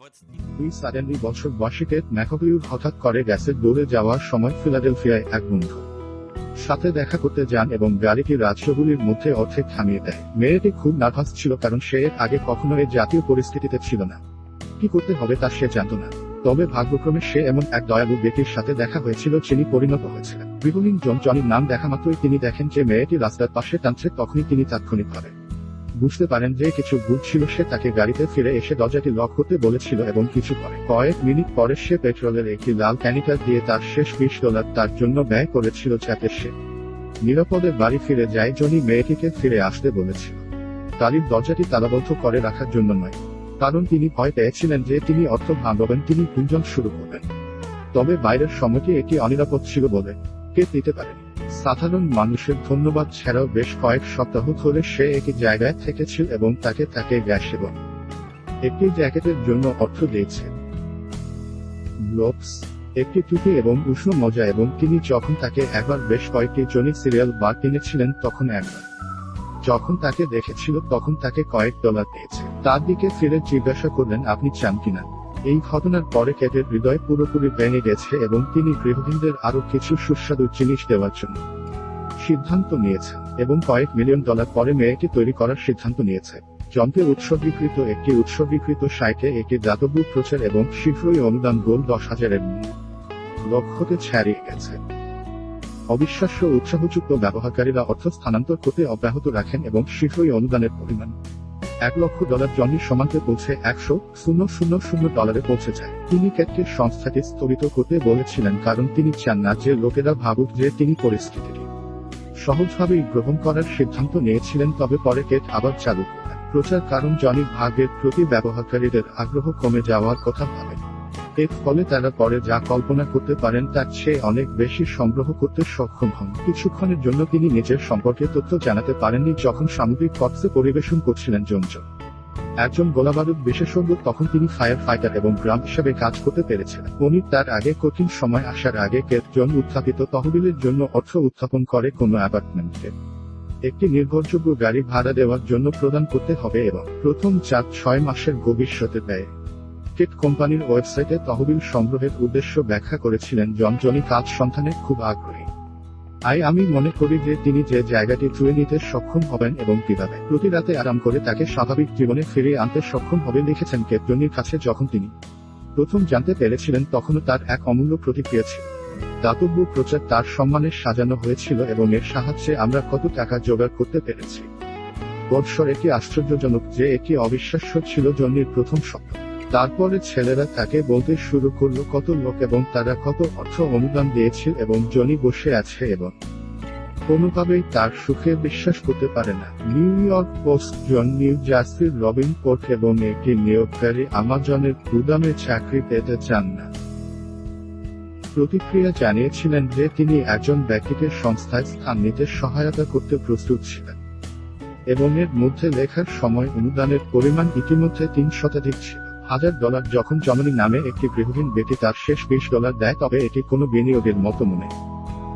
20 দুই সাডেনলি বছর বয়সী কেট ম্যাকোভিউর হঠাৎ করে গ্যাসের দৌড়ে যাওয়ার সময় ফিলাডেলফিয়ায় এক বন্ধু। সাথে দেখা করতে যান এবং গাড়িটি রাজ্যগুলির মধ্যে অর্ধেক থামিয়ে দেয়। মেয়েটি খুব নার্ভাস ছিল কারণ সে আগে কখনো এই জাতীয় পরিস্থিতিতে ছিল না। কি করতে হবে তা সে জানত না। তবে ভাগ্যক্রমে সে এমন এক দয়ালু ব্যক্তির সাথে দেখা হয়েছিল যিনি পরিণত হয়েছিলেন। গৃহহীন জন জনির নাম দেখা মাত্রই তিনি দেখেন যে মেয়েটি রাস্তার পাশে টানছে, তখনই তিনি তাৎক্ষণিকভাবে বুঝতে পারেন যে কিছু ভুল ছিল, সে তাকে গাড়িতে ফিরে এসে দরজাটি লক করতে বলেছিল এবং কিছু পরে কয়েক মিনিট পরে সে পেট্রোলের একটি লাল ক্যানিটার দিয়ে তার শেষ বিশ ডলার তার জন্য ব্যয় করেছিল, যাতে সে নিরাপদে বাড়ি ফিরে যায়। জনি মেয়েটিকে ফিরে আসতে বলেছিল। গাড়ির দরজাটি তালাবদ্ধ করে রাখার জন্য নয়, কারণ তিনি ভয় পেয়েছিলেন যে তিনি অর্থ ভাঙবেন, তিনি গুঞ্জন শুরু করবেন। তবে বাইরের সময়টি এটি অনিরাপদ ছিল বলে কে দিতে পারেন। সাধারণ মানুষের ধন্যবাদ ছাড়াও বেশ কয়েক সপ্তাহ ধরে সে একই জায়গায় থেকেছিল এবং তাকে তাকে গ্যাস এবং একটি জ্যাকেটের জন্য অর্থ দিয়েছে। একটি টুপি এবং উষ্ণ মজা এবং তিনি যখন তাকে একবার বেশ কয়েকটি জনি সিরিয়াল বার কিনেছিলেন তখন একবার যখন তাকে দেখেছিল তখন তাকে কয়েক ডলার দিয়েছে। তার দিকে ফিরে জিজ্ঞাসা করলেন, আপনি চান কিনা? এই ঘটনার পরে কেটের হৃদয় পুরোপুরি ভেঙে গেছে এবং তিনি গৃহহীনদের আরও কিছু সুস্বাদু জিনিস দেওয়ার জন্য সিদ্ধান্ত নিয়েছে এবং কয়েক মিলিয়ন ডলার পরে মেয়েটি তৈরি করার সিদ্ধান্ত নিয়েছে। যন্ত্রে উৎসর্গীকৃত একটি উৎসর্গীকৃত সাইটে একটি দাতব্য প্রচার এবং শীঘ্রই অনুদান গোল দশ হাজারের লক্ষ্যতে ছাড়িয়ে গেছে। অবিশ্বাস্য উৎসাহযুক্ত ব্যবহারকারীরা অর্থ স্থানান্তর করতে অব্যাহত রাখেন এবং শীঘ্রই অনুদানের পরিমাণ এক লক্ষ ডলার জনির সমানকে পৌঁছে একশো শূন্য শূন্য শূন্য ডলারে পৌঁছে যায়। তিনি ক্যাটকে সংস্থাটি স্থগিত করতে বলেছিলেন, কারণ তিনি চান না যে লোকেরা ভাবুক যে তিনি পরিস্থিতিটি সহজভাবেই গ্রহণ করার সিদ্ধান্ত নিয়েছিলেন, তবে পরে কেট আবার চালু প্রচার কারণ জনির ভাগের প্রতি ব্যবহারকারীদের আগ্রহ কমে যাওয়ার কথা ভাবেন। এর ফলে তারা পরে যা কল্পনা করতে পারেন তার চেয়ে অনেক বেশি সংগ্রহ করতে সক্ষম হন। কিছুক্ষণের জন্য তিনি নিজের সম্পর্কে তথ্য জানাতে পারেননি যখন সামগ্রিক কক্সে পরিবেশন করছিলেন জমজম। একজন গোলাবারুদ বিশেষজ্ঞ তখন তিনি ফায়ার ফাইটার এবং গ্রাম হিসেবে কাজ করতে পেরেছিলেন। উনি তার আগে কঠিন সময় আসার আগে কেতজন উত্থাপিত তহবিলের জন্য অর্থ উত্থাপন করে কোনো অ্যাপার্টমেন্টকে একটি নির্ভরযোগ্য গাড়ি ভাড়া দেওয়ার জন্য প্রদান করতে হবে এবং প্রথম চার ছয় মাসের ভবিষ্যতে ব্যয়। টিকেট কোম্পানির ওয়েবসাইটে তহবিল সংগ্রহের উদ্দেশ্য ব্যাখ্যা করেছিলেন জন জনি কাজ সন্ধানে খুব আগ্রহী। আই, আমি মনে করি যে তিনি যে জায়গাটি ছুঁয়ে নিতে সক্ষম হবেন এবং কীভাবে প্রতি রাতে আরাম করে তাকে স্বাভাবিক জীবনে ফিরিয়ে আনতে সক্ষম হবে লিখেছেন কেপজনির কাছে যখন তিনি প্রথম জানতে পেরেছিলেন তখনও তার এক অমূল্য প্রতিক্রিয়া ছিল। দাতব্য প্রচার তার সম্মানে সাজানো হয়েছিল এবং এর সাহায্যে আমরা কত টাকা জোগাড় করতে পেরেছি। বৎসর এটি আশ্চর্যজনক যে এটি অবিশ্বাস্য ছিল জন্যের প্রথম স্বপ্ন। তারপরে ছেলেরা তাকে বলতে শুরু করল কত লোক এবং তারা কত অর্থ অনুদান দিয়েছিল এবং জনি বসে আছে এবং কোনোভাবেই তার সুখে বিশ্বাস করতে পারে না। New York Post John New জার্সির রবিন কোর্ট এবং একটি নিয়োগকারী আমাজনের গুদামে চাকরি পেতে চান না। প্রতিক্রিয়া জানিয়েছিলেন যে তিনি একজন ব্যক্তিকে সংস্থায় স্থান নিতে সহায়তা করতে প্রস্তুত ছিলেন এবং এর মধ্যে লেখার সময় অনুদানের পরিমাণ ইতিমধ্যে তিন শতাধিক ছিল। হাজার ডলার যখন জননী নামে একটি গৃহহীন ব্যক্তি তার শেষ বিশ ডলার দেয়, তবে এটি কোনো বিনিয়োগের মতো মনে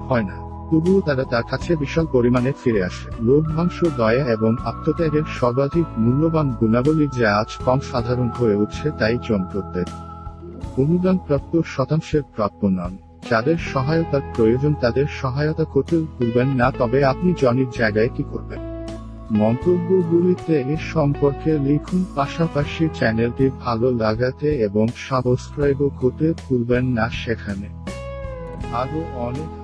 হয় না। তবুও তারা তার কাছে বিশাল পরিমাণে ফিরে আসে। লোভমাংস দয়া এবং আত্মত্যাগের সর্বাধিক মূল্যবান গুণাবলী যা আজ কম সাধারণ হয়ে উঠছে, তাই চমকদের অনুদানপ্রাপ্ত শতাংশের প্রাপ্য নন যাদের সহায়তার প্রয়োজন তাদের সহায়তা করতে ভুলবেন না, তবে আপনি জনির জায়গায় কি করবেন? মন্তব্যগুলিতে এ সম্পর্কে লিখুন, পাশাপাশি চ্যানেলটি ভালো লাগাতে এবং সাবস্ক্রাইবও করতে ভুলবেন না সেখানে। আরও অনেক